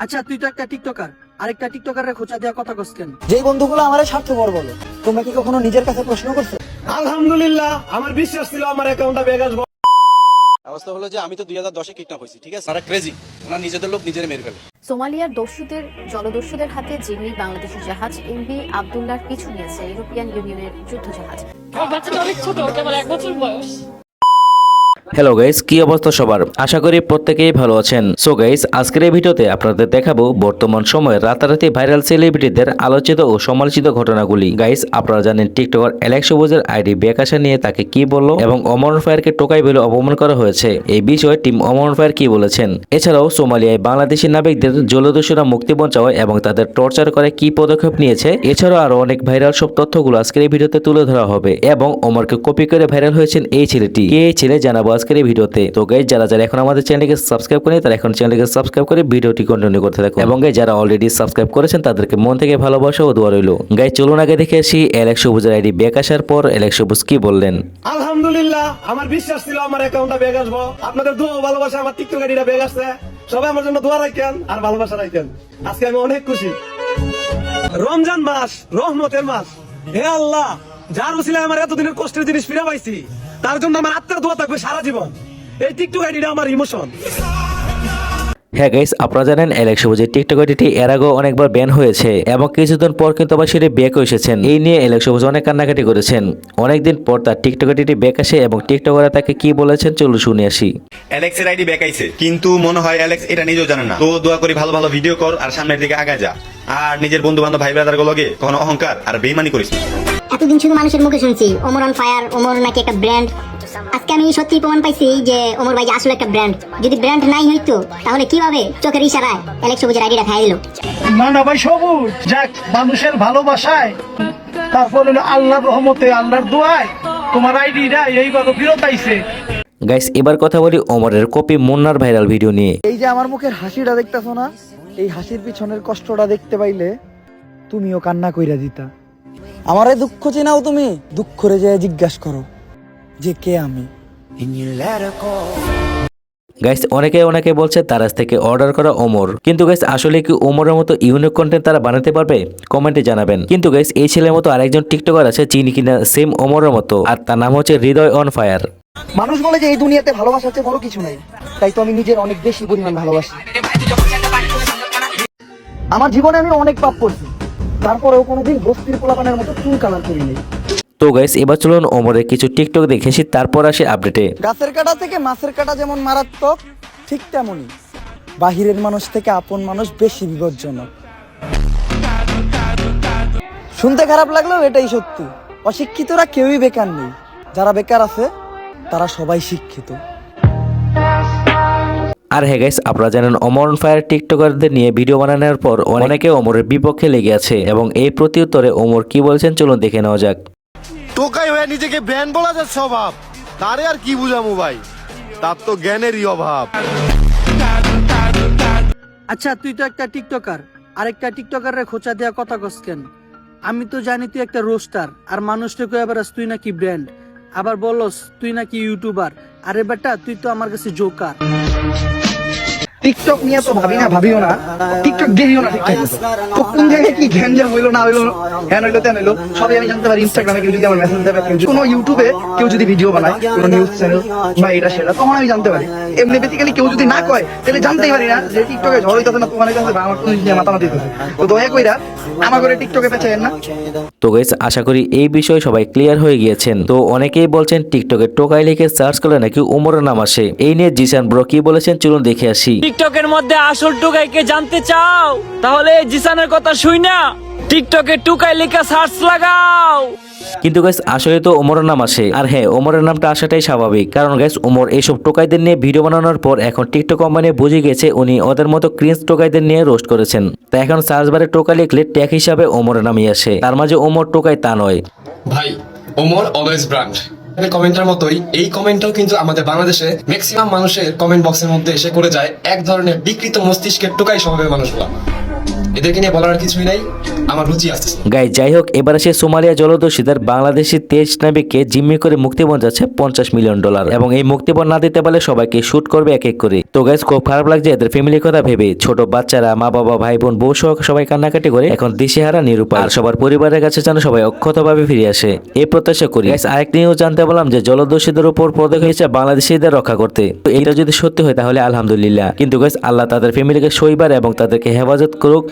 আচ্ছা তুই তো একটা টিকটকার। আরেকটা টিকটকারের খোঁচা দেওয়া কথা কস কেন? যেই বন্ধুগুলো আমার স্বার্থপর বলে তোমরা কি কখনো নিজের কাছে প্রশ্ন করছ? আলহামদুলিল্লাহ আমার বিশ্বাস ছিল আমার অ্যাকাউন্টটা ব্যাগ আসব অবস্থা হলো যে আমি তো দুই হাজার দশে কিডন্যাপ হয়েছি ঠিক আছে? তারা ক্রেজি ওনার নিজেদের লোক নিজের মেরে ফেলে। সোমালিয়ার দস্যুদের জলদস্যুদের হাতে জিম্মি বাংলাদেশি জাহাজ এমভি আবদুল্লাহর পিছু নিয়েছে ইউরোপিয়ান ইউনিয়নের যুদ্ধ জাহাজ আমার বাচ্চাটা অনেক ছোট কেবল এক বছর বয়স। হ্যালো গাইস কি অবস্থা সবার? আশা করি প্রত্যেকেই ভালো আছেন। সো গাইস আজকের এই ভিডিওতে আপনাদের দেখাবো বর্তমান সময়ে রাতারাতি ভাইরাল সেলিব্রিটিদের আলোচিত ও সমালোচিত ঘটনাগুলি। গাইস আপনারা জানেন টিকটকার অ্যালেক্স সবুজের আইডি বেকাশা নিয়ে তাকে কি বলল এবং অমর ফায়ারকে টোকাই বলে অপমান করা হয়েছে। এই বিষয়ে টিম অমর ফায়ার কি বলেছেন? এছাড়াও সোমালিয়ায় বাংলাদেশি নাবিকদের জলদস্যুরা মুক্তিপণ চাওয়া এবং তাদের টর্চার করে কি পদক্ষেপ নিয়েছে, এছাড়াও আরও অনেক ভাইরাল সব তথ্যগুলো আজকের এই ভিডিওতে তুলে ধরা হবে। এবং অমরকে কপি করে ভাইরাল হয়েছেন এই ছেলেটি। কে এই ছেলে জানাব আজকের এই ভিডিওতে। তো গাইজ যারা যারা এখন আমাদের চ্যানেলকে সাবস্ক্রাইব করেনি, তারা এখন চ্যানেলকে সাবস্ক্রাইব করে ভিডিওটি কন্টিনিউ করতে থাকুন। এবং গাইজ যারা অলরেডি সাবস্ক্রাইব করেছেন, তাদেরকে মন থেকে ভালোবাসা ও দোয়া রইল। গাইজ চলুন আগে দেখে আসি অ্যালেক্স সবুজের আইডি ব্যাক আসার পর অ্যালেক্স সবুজ কি বললেন। আলহামদুলিল্লাহ, আমার বিশ্বাস ছিল আমার অ্যাকাউন্টটা ব্যাগ আসব। আপনাদের দোয়া ভালোবাসা, আমার টিকটক আইডিটা ব্যাগ আসছে। সবাই আমার জন্য দোয়া রাখেন আর ভালোবাসা রাখেন। আজকে আমি অনেক খুশি। রমজান মাস, রহমতের মাস। হে আল্লাহ, যার উসিলায় আমার এতদিনের কষ্টের জিনিস ফিরে পাইছি। তার জন্য আমার আত্মার দোয়া থাকবে সারা জীবন। এই টিকটক আইডিটা আমার ইমোশন হ্যাঁ গাইস আপনারা জানেন অ্যালেক্স সবুজের টিকটক আইডিটি এর আগেও অনেকবার ব্যান হয়েছে এবং কিছুদিন পর কিন্তু আবার সেটি ব্যাক এসেছেন। এই নিয়ে অ্যালেক্স সবুজ অনেক কান্নাকাটি করেছেন। অনেকদিন পর তার টিকটক আইডিটি ব্যাক আসে এবং টিকটকাররা তাকে কি বলেছেন চলুন শুনে আসি। অ্যালেক্সের আইডি বেকাইছে কিন্তু মনে হয় অ্যালেক্স এটা নিজেও জানে না। তো দোয়া করি ভালো ভালো ভিডিও কর আর সামনের দিকে আগে যা। আর নিজের বন্ধু বান্ধব ভাই ব্রাদার লগে কখনো অহংকার আর বেইমানি করিস না। এতদিন শুধু মানুষের মুখে শুনছি ওমর অন ফায়ার ওমর নাকি একটা ব্র্যান্ড আজকে আমি সত্যি প্রমাণ পাইছি যে ওমর ভাই আসলে একটা ব্র্যান্ড যদি ব্র্যান্ড নাই হইতো তাহলে কীভাবে চোখের ইশারায় অ্যালেক্স সবুজের আইডিটা খাই দিল? না না ভাই সবুজ যাক মানুষের ভালোবাসায়। তারপর হলো আল্লাহর রহমতে আল্লাহর দোয়ায় তোমার আইডিটা এইভাবে ফেরত আইছে। গাইস এবার কথা বলি ওমরের কপি মুন্নার ভাইরাল ভিডিও নিয়ে। এই যে আমার মুখের হাসিটা দেখতেছো না? এই হাসির পিছনের কষ্টটা দেখতে পাইলে তুমিও কান্না কইরা দিতা। আমারে দুঃখ চেনাও তুমি। দুঃখ রে যায় জিজ্ঞাসা করো যে কে আমি? গাইস অনেকে অনেকে বলছে তার কাছ থেকে অর্ডার করা ওমর। কিন্তু গাইস আসলে কি ওমরের মতো ইউনিক কন্টেন্ট তারা বানাতে পারবে? কমেন্টে জানাবেন। কিন্তু গাইস এই ছেলের মতো আরেকজন টিকটকার আছে যিনি কিনা সেম ওমরের মতো। আর তার নাম হচ্ছে হৃদয় অন ফায়ার মানুষ বলে যে এই দুনিয়াতে ভালোবাসার চেয়ে বড় কিছু নাই। তাই তো আমি নিজের অনেক বেশি পরিমাণ ভালোবাসি। আমার জীবনে আমি অনেক পাপ করছি। তারপরেও কোনোদিন বস্তির পোলাপানের মতো চুল কালার করিনি। তো গাইস এবার চলুন ওমরের কিছু টিকটক দেখেছি তারপর আসে আপডেটে গাছের কাটা থেকে মাছের কাটা যেমন মারাত্মক ঠিক তেমনই। বাহিরের মানুষ থেকে আপন মানুষ বেশি বিপজ্জনক। শুনতে খারাপ লাগলেও এটাই সত্যি। অশিক্ষিতরা কেউই বেকার নেই। যারা বেকার আছে তারা সবাই শিক্ষিত। আর হ্যাঁ গাইস আপনারা জানেন অমর ফায়ার টিকটকারদের নিয়ে ভিডিও বানানোর পর অনেকে ওমরের বিপক্ষে লেগে আছে এবং এই প্রত্যুত্তরে ওমর কি বলছেন চলুন দেখে নেওয়া যাক। টোকাই হয়ে নিজেকে ব্র্যান্ড বলা যাচ্ছে স্বভাব তারে আর কি বুঝামু ভাই? তার তো জ্ঞানেরই অভাব। আচ্ছা তুই তো একটা টিকটকার। আরেকটা টিকটকারের খোঁচা দেওয়া কথা কস কেন? আমি তো জানি তুই একটা রোস্টার আর মানুষটাকে এবার তুই নাকি ব্র্যান্ড। আবার বলস তুই নাকি ইউটিউবার। আরে বেটা তুই তো আমার কাছে জোকার। Thank you. টিকটক নিয়ে তো ভাবি না, ভাবিও না। টিকটক দেখিও না ঠিকঠাক। তো কোন জায়গায় কি গ্যাঞ্জাম হইল, না হইল, হ্যান হইল তেন হইল, সবই আমি জানতে পারি ইনস্টাগ্রামে কেউ যদি আমার মেসেজ দেবে কোনো ইউটিউবে কেউ যদি ভিডিও বানায়, কোনো নিউজ চ্যানেল বা এটা সেটা, তখন আমি জানতে পারি। এমনি বেসিক্যালি কেউ যদি না কয়, তাহলে জানতেই পারি না যে টিকটকে ঝড় হইতেছে না তোমার বা আমার কোনো জিনিস মাতামাতি হইতেছে। তো দয়া কইরা আমার করে টিকটকে পেঁচায়েন না। তো গাইস আশা করি এই বিষয়ে সবাই ক্লিয়ার হয়ে গিয়েছেন। তো অনেকেই বলছেন টিকটকে টোকাই লিখে সার্চ করলে নাকি উমরের নাম আসে। এই নিয়ে জিসান ব্রো কি বলেছেন চলুন দেখে আসি। টিকটকের মধ্যে আসল টুকাইকে জানতে চাও তাহলে এই জিসানের কথা শুই না। টিকটকে টুকাই লিখা সার্চ লাগাও। কিন্তু গাইস আসলে তো ওমরের নাম আসে আর হ্যাঁ ওমরের নামটা আসাটাই স্বাভাবিক। কারণ গাইস ওমর এইসব টোকাইদের নিয়ে ভিডিও বানানোর পর এখন টিকটক কোম্পানি বুঝে গেছে উনি ওদের মতো ক্রিন্স টোকাইদের নিয়ে রোস্ট করেছেন। তাই এখন সার্চ বারে টোকা লিখলে ট্যাগ হিসাবে ওমরের নামই আসে। তার মাঝে ওমর টোকাই তা নয়। ভাই ওমর অলওয়েজ ব্র্যান্ড কমেন্টের মতোই, এই কমেন্টটাও কিন্তু আমাদের বাংলাদেশে ম্যাক্সিমাম মানুষের কমেন্ট বক্সের মধ্যে এসে করে যায়। এক ধরনের বিকৃত মস্তিষ্কের টোকাই স্বভাবের মানুষগুলা। এদেরকে নিয়ে বলার কিছুই নাই। আমার রুচি আছে গাই যাই হোক, এবার আসে সোমালিয়া জলদস্যুদের বাংলাদেশি তেজ নাবিককে জিম্মি করে মুক্তিপণ যাচ্ছে পঞ্চাশ মিলিয়ন ডলার। এবং এই মুক্তিপণ না দিতে পারলে সবাইকে শুট করবে এক এক করে। তো গাইস খুব খারাপ লাগছে এদের ফ্যামিলির কথা ভেবে। ছোট বাচ্চারা, মা বাবা, ভাই বোন, বউ সহ সবাই কান্নাকাটি করে এখন দিশেহারা নিরুপায়। আর সবার পরিবারের কাছে যেন সবাই অক্ষতভাবে ফিরে আসে এই প্রত্যাশা করি। গাইস আরেকটি নিউজ জানতে বললাম যে জলদস্যুদের উপর পদক হয়েছে বাংলাদেশিদের রক্ষা করতে। তো এইটা যদি সত্যি হয় তাহলে আলহামদুলিল্লাহ। কিন্তু গাইস আল্লাহ তাদের ফ্যামিলিকে সইবার এবং তাদেরকে হেফাজত করুক।